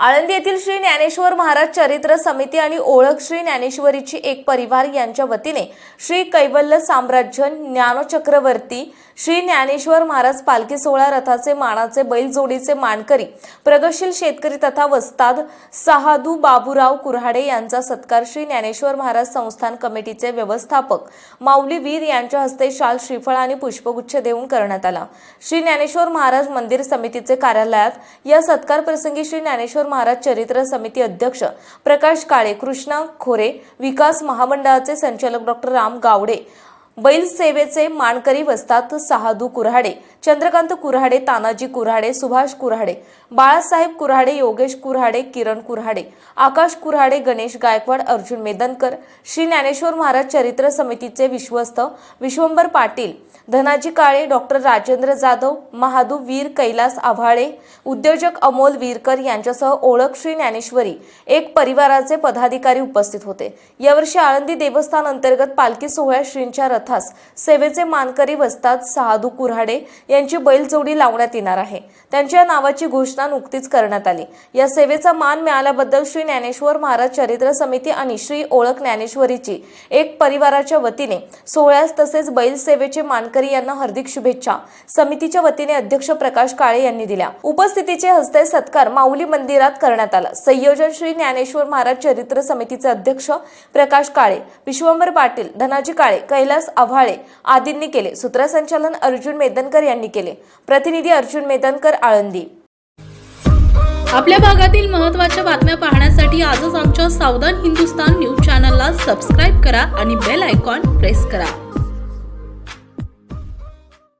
आळंदी येथील श्री ज्ञानेश्वर महाराज चरित्र समिती आणि ओळख श्री ज्ञानेश्वरीची एक परिवार यांच्या वतीने श्री कैवल्य साम्राज्य ज्ञानचक्रवर्ती श्री ज्ञानेश्वर महाराज पालखी सोहळा रथाचे मानाचे बैलजोडीचे मानकरी प्रगतशील शेतकरी तथा वस्ताद सहादू बाबूराव कुऱ्हाडे यांचा सत्कार श्री ज्ञानेश्वर महाराज संस्थान कमिटीचे व्यवस्थापक माऊली वीर यांच्या हस्ते शाल श्रीफळ आणि पुष्पगुच्छ देऊन करण्यात आला. श्री ज्ञानेश्वर महाराज मंदिर समितीचे कार्यालयात या सत्कार प्रसंगी श्री ज्ञानेश्वर महाराज चरित्र समिती अध्यक्ष प्रकाश काळे कृष्णा खोरे विकास महामंडळाचे संचालक डॉक्टर राम गावडे बैल सेवेचे मानकरी वस्तात सहादू कुऱ्हाडे चंद्रकांत कुऱ्हाडे तानाजी कुऱ्हाडे सुभाष कुऱ्हाडे बाळासाहेब कुऱ्हाडे योगेश कुऱ्हाडे किरण कुऱ्हाडे आकाश कुऱ्हाडे गणेश गायकवाड अर्जुन मेदनकर श्री ज्ञानेश्वर महाराज चरित्र समितीचे विश्वस्त विश्वंभर पाटील धनाजी काळे डॉक्टर राजेंद्र जाधव महादू वीर कैलास आव्हाळे उद्योजक अमोल वीरकर यांच्यासह ओळख श्री ज्ञानेश्वरी एक परिवाराचे पदाधिकारी उपस्थित होते. यावर्षी आळंदी देवस्थान अंतर्गत पालखी सोहळ्या श्रींच्या रथास सेवेचे मानकरी वसतात सहादू कुऱ्हाडे यांची बैलजोडी लावण्यात येणार आहे. त्यांच्या नावाची घोषणा नुकतीच करण्यात आली. या सेवेचा मान मिळाल्याबद्दल श्री ज्ञानेश्वर महाराज चरित्र समिती आणि श्री ओळख ज्ञानेश्वरीची एक परिवाराच्या वतीने सोहळ्यास तसेच बैल सेवेचे मानकरी यांना हार्दिक शुभेच्छा समितीच्या वतीने अध्यक्ष प्रकाश काळे यांनी दिल्या. उपस्थितीचे हस्ते सत्कार माऊली मंदिरात करण्यात आला. संयोजन श्री ज्ञानेश्वर महाराज चरित्र समितीचे अध्यक्ष प्रकाश काळे विश्वंभर पाटील धनाजी काळे कैलास आव्हाळे आदींनी केले. सूत्रसंचालन अर्जुन मेदनकर यांनी केले. प्रतिनिधी अर्जुन मेदनकर आळंदी. आपल्या भागातील महत्त्वाच्या बातम्या पाहण्यासाठी आजच आमच्या सावधान हिंदुस्तान न्यूज चॅनलला सबस्क्राईब करा आणि बेल आयकॉन प्रेस करा.